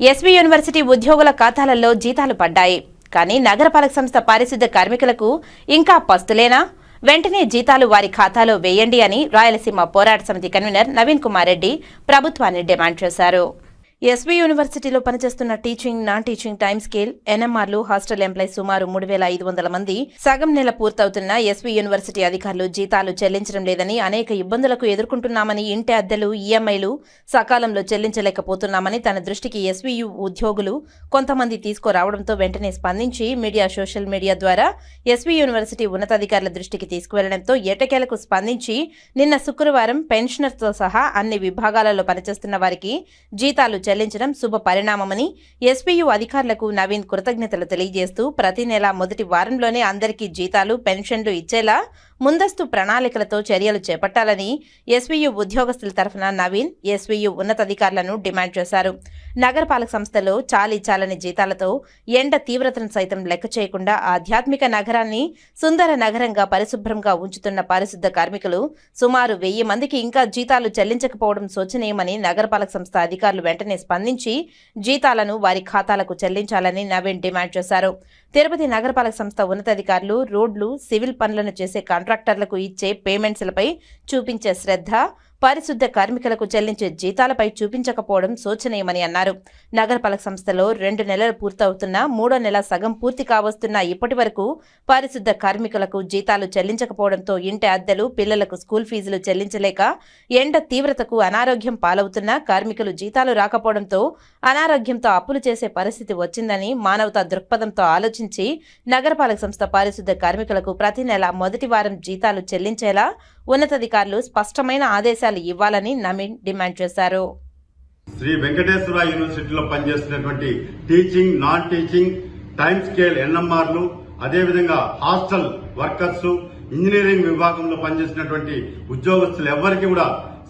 SV university ఉద్యోగుల ఖాతాలలో జీతాలు పడ్డాయి. కానీ నగరపాలక సంస్థ పారిశుద్ధ కార్మికులకు ఇంకా పస్తులేనా? వెంటనే జీతాలు వారి ఖాతాలో వేయండి అని రాయలసీమ పోరాట సమితి కన్వీనర్ నవీన్ కుమార్ రెడ్డి ప్రభుత్వాన్ని డిమాండ్ చేశారు. ఎస్బీ యూనివర్సిటీలో పనిచేస్తున్న teaching non teaching time scale ఎన్ఎంఆర్లు hostel employ సుమారు మూడు వేల ఐదు వందల మంది. సగం నెల పూర్తవుతున్న ఎస్వి యూనివర్సిటీ అధికారులు జీతాలు చెల్లించడం లేదని అనేక ఇబ్బందులకు ఎదుర్కొంటున్నామని ఇంటి అద్దెలు ఈఎంఐలు సకాలంలో చెల్లించలేకపోతున్నామని తన దృష్టికి ఎస్వియు ఉద్యోగులు కొంతమంది తీసుకురావడంతో వెంటనే స్పందించి మీడియా సోషల్ మీడియా ద్వారా ఎస్వి యూనివర్సిటీ ఉన్నతాధికారుల దృష్టికి తీసుకువెళ్ళడంతో ఎటకేలకు స్పందించి నిన్న శుక్రవారం పెన్షనర్తో సహా అన్ని విభాగాలలో పనిచేస్తున్న వారికి జీతాలు చెల్లించడం శుభ పరిణామమని ఎస్పీయూ అధికారులకు నవీన్ కృతజ్ఞతలు తెలియజేస్తూ ప్రతి నెల మొదటి వారంలోనే అందరికీ జీతాలు పెన్షన్లు ఇచ్చేలా ముందస్తు ప్రణాళికలతో చర్యలు చేపట్టాలని ఎస్వీయు ఉద్యోగస్తుల తరఫున నవీన్ ఎస్వీయు ఉన్నతాధికారులను డిమాండ్ చేశారు. నగరపాలక సంస్థలో చాలీ చాలని జీతాలతో ఎండ తీవ్రతను సైతం లెక్క చేయకుండా ఆధ్యాత్మిక నగరాన్ని సుందర నగరంగా పరిశుభ్రంగా ఉంచుతున్న పారిశుద్ధ కార్మికులు సుమారు వెయ్యి మందికి ఇంకా జీతాలు చెల్లించకపోవడం శోచనీయమని నగరపాలక సంస్థ అధికారులు వెంటనే స్పందించి జీతాలను వారి ఖాతాలకు చెల్లించాలని నవీన్ డిమాండ్ చేశారు. తిరుపతి నగరపాలక సంస్థ ఉన్నతాధికారులు రోడ్లు సివిల్ పనులను చేసే కాంట్రాక్టర్లకు ఇచ్చే పేమెంట్స్లపై చూపించే శ్రద్ధ పారిశుద్ధ కార్మికులకు చెల్లించే జీతాలపై చూపించకపోవడం శోచనీయమని అన్నారు. నగరపాలక సంస్థలో రెండు నెలలు పూర్తవుతున్నా మూడో నెల సగం పూర్తి కావస్తున్న ఇప్పటి వరకు పారిశుద్ధ కార్మికులకు జీతాలు చెల్లించకపోవడంతో ఇంటి అద్దెలు పిల్లలకు స్కూల్ ఫీజులు చెల్లించలేక ఎండ తీవ్రతకు అనారోగ్యం పాలవుతున్న కార్మికులు జీతాలు రాకపోవడంతో అనారోగ్యంతో అప్పులు చేసే పరిస్థితి వచ్చిందని మానవతా దృక్పథంతో ఆలోచించి నగరపాలక సంస్థ పారిశుద్ధ కార్మికులకు ప్రతి నెల మొదటి వారం జీతాలు చెల్లించేలా ఉన్నతాధికారులు స్పష్టమైన ఆదేశాలు ఇవ్వాలని నవీన్ డిమాండ్ చేశారు. శ్రీ వెంకటేశ్వర యూనివర్సిటీలో పనిచేస్తున్నటువంటి teaching non teaching time scale ఎన్ఎంఆర్లు అదేవిధంగా హాస్టల్ వర్కర్స్ ఇంజనీరింగ్ విభాగంలో పనిచేసినటువంటి ఉద్యోగస్తులు ఎవరికి కూడా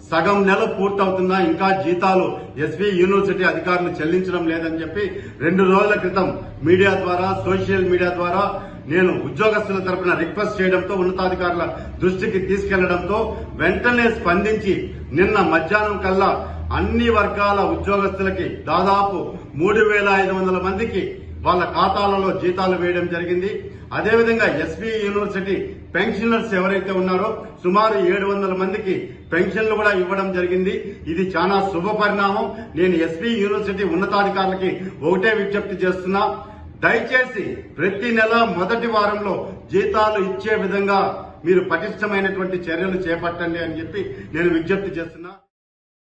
సగం నెల పూర్తవుతున్నా ఇంకా జీతాలు ఎస్వి యూనివర్సిటీ అధికారులు చెల్లించడం లేదని చెప్పి రెండు రోజుల క్రితం మీడియా ద్వారా సోషల్ మీడియా ద్వారా నేను ఉద్యోగస్తుల తరపున రిక్వెస్ట్ చేయడంతో ఉన్నతాధికారుల దృష్టికి తీసుకెళ్ళడంతో వెంటనే స్పందించి నిన్న మధ్యాహ్నం కల్లా అన్ని వర్గాల ఉద్యోగస్తులకి దాదాపు మూడు వేల ఐదు వందల మందికి వాళ్ళ ఖాతాలలో జీతాలు వేయడం జరిగింది. అదేవిధంగా ఎస్వి యూనివర్సిటీ పెన్షనర్స్ ఎవరైతే ఉన్నారో సుమారు ఏడు వందల మందికి పెన్షన్లు కూడా ఇవ్వడం జరిగింది. ఇది చాలా శుభ పరిణామం. నేను ఎస్వి యూనివర్సిటీ ఉన్నతాధికారులకి ఒకటే విజ్ఞప్తి చేస్తున్నా. దయచేసి ప్రతి నెల మొదటి వారంలో జీతాలు ఇచ్చే విధంగా మీరు పటిష్టమైనటువంటి చర్యలు చేపట్టండి అని చెప్పి నేను విజ్ఞప్తి చేస్తున్నా.